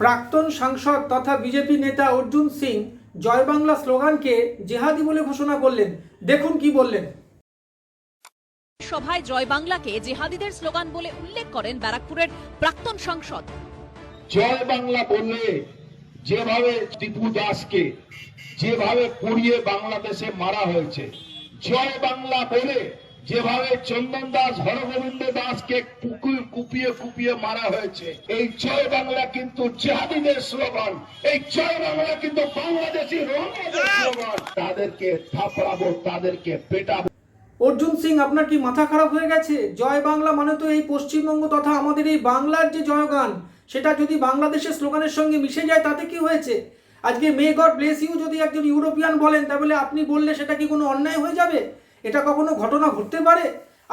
প্রাক্তন সাংসদ তথা বিজেপি নেতা অর্জুন সিং জয় বাংলা স্লোগানকে জেহাদি বলে ঘোষণা করলেন। দেখুন কি বললেন। সভায় জয় বাংলাকে জেহাদিদের স্লোগান বলে উল্লেখ করেন ব্যারাকপুরের প্রাক্তন সাংসদ। জয় বাংলা বললে যেভাবে টিপু দাসকে যেভাবে পুড়িয়ে বাংলাদেশে মারা হয়েছে জয় বাংলা বলে যেভাবে চন্দন দাস, হরগোবিন্দ দাসকে কুকু- কুপিয়ে কুপিয়ে মারা হয়েছে, এই জয় বাংলা কিন্তু জাহাদিদের স্লোগান। এই জয় বাংলা কিন্তু বাংলাদেশি স্লোগান। তাদেরকে থাপড়াবো, তাদেরকে পেটাবো। অর্জুন সিং, আপনার কি মাথা খারাপ হয়ে গেছে? জয় বাংলা মানে তো এই পশ্চিমবঙ্গ তথা আমাদের এই বাংলার যে জয়গান, সেটা যদি বাংলাদেশের স্লোগানের সঙ্গে মিশে যায়, তাতে কি হয়েছে? আজকে মে গড ব্লেস ইউ যদি একজন ইউরোপিয়ান বলেন, তাহলে আপনি বললে সেটা কি কোনো অন্যায় হয়ে যাবে? এটা কখনো ঘটনা ঘটতে পারে?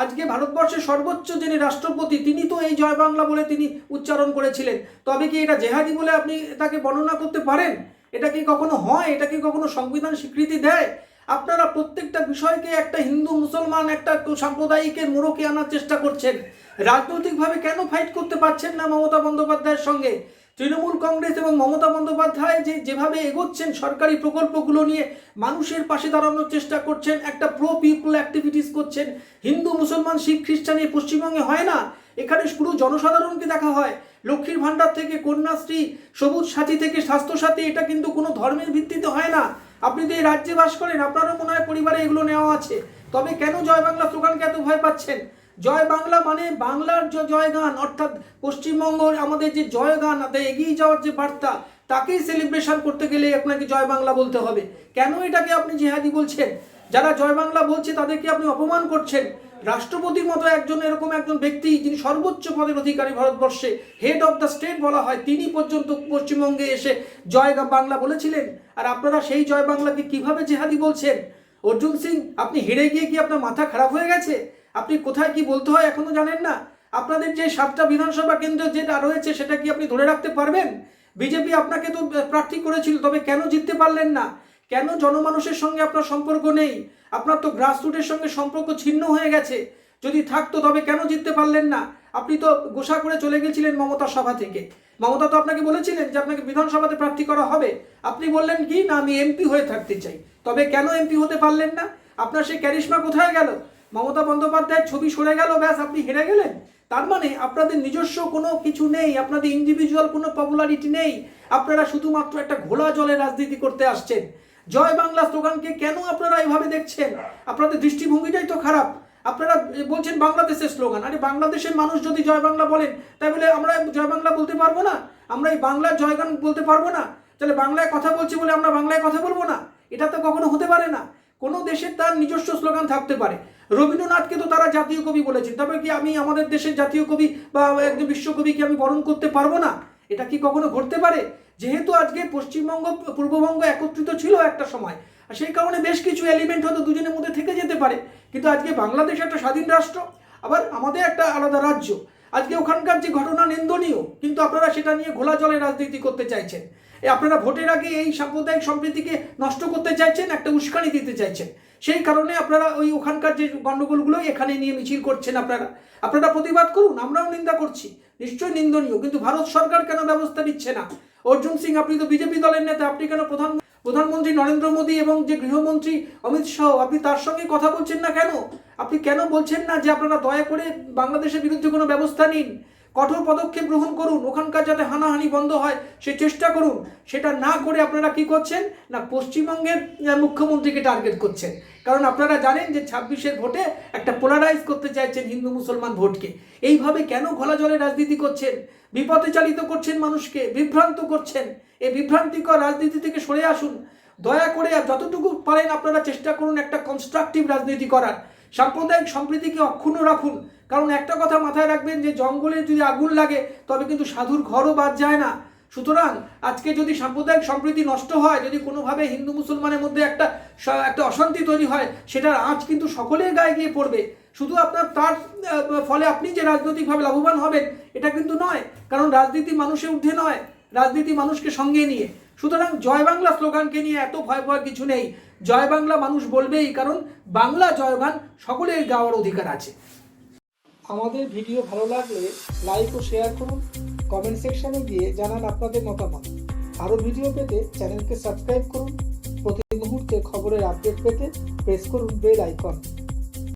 আজকে ভারতবর্ষের সর্বোচ্চ যিনি রাষ্ট্রপতি, তিনি তো এই জয় বাংলা বলে তিনি উচ্চারণ করেছিলেন। তবে কি এটা জেহাদি বলে আপনি তাকে বর্ণনা করতে পারেন? এটা কি কখনো হয়? এটা কি কখনো সংবিধান স্বীকৃতি দেয়? আপনারা প্রত্যেকটা বিষয়কে একটা হিন্দু, মুসলমান, একটা সাম্প্রদায়িকের মোড়কে আনার চেষ্টা করছেন। রাজনৈতিকভাবে কেন ফাইট করতে পারছেন না মমতা বন্দ্যোপাধ্যায়ের সঙ্গে? তৃণমূল কংগ্রেস এবং মমতা বন্দ্যোপাধ্যায় যে যেভাবে এগোচ্ছেন সরকারি প্রকল্পগুলো নিয়ে, মানুষের পাশে দাঁড়ানোর চেষ্টা করছেন, একটা প্রো পিপল অ্যাক্টিভিটিস করছেন। হিন্দু, মুসলমান, শিখ, খ্রিস্টান এই পশ্চিমবঙ্গে হয় না। এখানে পুরো জনসাধারণকে দেখা হয়। লক্ষ্মীর ভাণ্ডার থেকে কন্যাশ্রী, সবুজ সাথী থেকে স্বাস্থ্যসাথী, এটা কিন্তু কোনো ধর্মের ভিত্তিতে হয় না। আপনি তো এই রাজ্যে বাস করেন, আপনারও মনে হয় পরিবারে এগুলো নেওয়া আছে। তবে কেন জয় বাংলা স্লোগানকে এত ভয় পাচ্ছেন? জয় বাংলা মানে বাংলার যে জয়গান, অর্থাৎ পশ্চিমবঙ্গের আমাদের যে জয়গান তাতে এগিয়ে যাওয়ার যে বার্তা, তাকেই সেলিব্রেশন করতে গেলে আপনাকে জয় বাংলা বলতে হবে। কেন এটাকে আপনি জেহাদি বলছেন? যারা জয় বাংলা বলছে, তাদেরকে আপনি অপমান করছেন। রাষ্ট্রপতির মতো একজন, এরকম একজন ব্যক্তি, যিনি সর্বোচ্চ পদের অধিকারী ভারতবর্ষে হেড অফ দ্য স্টেট বলা হয়, তিনি পর্যন্ত পশ্চিমবঙ্গে এসে জয় বাংলা বলেছিলেন। আর আপনারা সেই জয় বাংলাকে কীভাবে জেহাদি বলছেন? অর্জুন সিং, আপনি হেরে গিয়ে কি আপনার মাথা খারাপ হয়ে গেছে? আপনি কোথায় কি বলতে হয় এখনও জানেন না? আপনাদের যে সাতটা বিধানসভা কেন্দ্র যেটা রয়েছে সেটা কি আপনি ধরে রাখতে পারবেন? বিজেপি আপনাকে তো প্রার্থী করেছিল, তবে কেন জিততে পারলেন না? কেন জনমানুষের সঙ্গে আপনার সম্পর্ক নেই? আপনার তো গ্রাসরুটের সঙ্গে সম্পর্ক ছিন্ন হয়ে গেছে। যদি থাকতো, তবে কেন জিততে পারলেন না? আপনি তো গোসা করে চলে গেছিলেন মমতার সভা থেকে। মমতা তো আপনাকে বলেছিলেন যে আপনাকে বিধানসভাতে প্রার্থী করা হবে। আপনি বললেন কি, না, আমি এমপি হয়ে থাকতে চাই। তবে কেন এমপি হতে পারলেন না? আপনার সেই ক্যারিশমা কোথায় গেল? মমতা বন্দ্যোপাধ্যায়ের ছবি সরে গেল, ব্যাস, আপনি হেরে গেলেন। তার মানে আপনাদের নিজস্ব কোনো কিছু নেই, আপনাদের ইন্ডিভিজুয়াল কোনো পপুলারিটি নেই। আপনারা শুধুমাত্র একটা ঘোলা জলে রাজনীতি করতে আসছেন। জয় বাংলা স্লোগানকে কেন আপনারা এইভাবে দেখছেন? আপনাদের দৃষ্টিভঙ্গিটাই তো খারাপ। আপনারা বলছেন বাংলাদেশের স্লোগান। আরে, বাংলাদেশের মানুষ যদি জয় বাংলা বলেন তাই বলে আমরা জয় বাংলা বলতে পারব না। আমরা এই বাংলার জয়গান বলতে পারব না। তাহলে বাংলায় কথা বলছি বলে আমরা বাংলায় কথা বলব না? এটা তো কখনো হতে পারে না। কোনো দেশের তার নিজস্ব স্লোগান থাকতে পারে। রবীন্দ্রনাথকে তো তারা জাতীয় কবি বলেছেন তবে কি আমি আমাদের দেশের জাতীয় কবি বা একজন বিশ্বকবিকে আমি বরণ করতে পারব না? এটা কি কখনো ঘটতে পারে? যেহেতু আজকে পশ্চিমবঙ্গ, পূর্ববঙ্গ একত্রিত ছিল একটা সময়, আর সেই কারণে বেশ কিছু এলিমেন্ট হয়তো দুজনের মধ্যে থেকে যেতে পারে। কিন্তু আজকে বাংলাদেশ একটা স্বাধীন রাষ্ট্র, আবার আমাদের একটা আলাদা রাজ্য। আজকে ওখানকার যে ঘটনা নিন্দনীয়, কিন্তু আপনারা সেটা নিয়ে ঘোলা জলে রাজনীতি করতে চাইছেন। আপনারা ভোটের আগে এই সাম্প্রদায়িক সম্প্রীতিকে নষ্ট করতে চাইছেন, একটা উস্কানি দিতে চাইছেন। সেই কারণে আপনারা ওই ওখানকার যে গণ্ডগোলগুলো এখানে নিয়ে মিছিল করছেন আপনারা। আপনারা প্রতিবাদ করুন, আমরাও নিন্দা করছি। নিশ্চয়ই নিন্দনীয়, কিন্তু ভারত সরকার কেন ব্যবস্থা নিচ্ছে না? অর্জুন সিং, আপনি তো বিজেপি দলের নেতা, আপনি কেন প্রধান প্রধানমন্ত্রী নরেন্দ্র মোদী এবং যে গৃহমন্ত্রী অমিত শাহ, আপনি তার সঙ্গে কথা বলছেন না কেন? আপনি কেন বলছেন না যে আপনারা দয়া করে বাংলাদেশের বিরুদ্ধে কোনো ব্যবস্থা নিন? কঠোর পদক্ষেপ গ্রহণ করুন, ওখানকার যাতে হানাহানি বন্ধ হয়, সে চেষ্টা করুন। সেটা না করে আপনারা কি করছেন? না, পশ্চিমবঙ্গের মুখ্যমন্ত্রীকে টার্গেট করছেন। কারণ আপনারা জানেন যে ছাব্বিশের ভোটে একটা পোলারাইজ করতে চাইছেন হিন্দু মুসলমান ভোটকে। এইভাবে কেন ঘোলা জলে রাজনীতি করছেন? বিপদে চালিত করছেন মানুষকে, বিভ্রান্ত করছেন। এই বিভ্রান্তিকর রাজনীতি থেকে সরে আসুন। দয়া করে যতটুকু পারেন আপনারা চেষ্টা করুন একটা কনস্ট্রাকটিভ রাজনীতি করার। সাম্প্রদায়িক সম্প্রীতিকে অক্ষুণ্ণ রাখুন। কারণ একটা কথা মাথায় রাখবেন যে, জঙ্গলে যদি আগুন লাগে, তবে কিন্তু সাধুর ঘরও বাদ যায় না। সুতরাং আজকে যদি সাম্প্রদায়িক সম্প্রীতি নষ্ট হয়, যদি কোনোভাবে হিন্দু মুসলমানের মধ্যে একটা একটা অশান্তি তৈরি হয়, সেটার আঁচ কিন্তু সকলের গায়ে গিয়ে পড়বে। শুধু আপনার তার ফলে আপনি যে রাজনৈতিকভাবে লাভবান হবেন, এটা কিন্তু নয়। কারণ রাজনীতি মানুষের ঊর্ধ্বে নয়। রাজনীতি মানুষকে সঙ্গে নিয়ে। সুতরাং জয় বাংলা স্লোগানকে নিয়ে এত ভয় ভয় কিছু নেই। জয় বাংলা মানুষ বলবেই, কারণ বাংলা জয়গান সকলের গাওয়ার অধিকার আছে। আমাদের ভিডিও ভালো লাগলে লাইক ও শেয়ার করুন। কমেন্ট সেকশনে গিয়ে জানান আপনাদের মতামত। আরও ভিডিও পেতে চ্যানেলকে সাবস্ক্রাইব করুন। প্রতি মুহূর্তে খবরের আপডেট পেতে প্রেস করুন বেল আইকন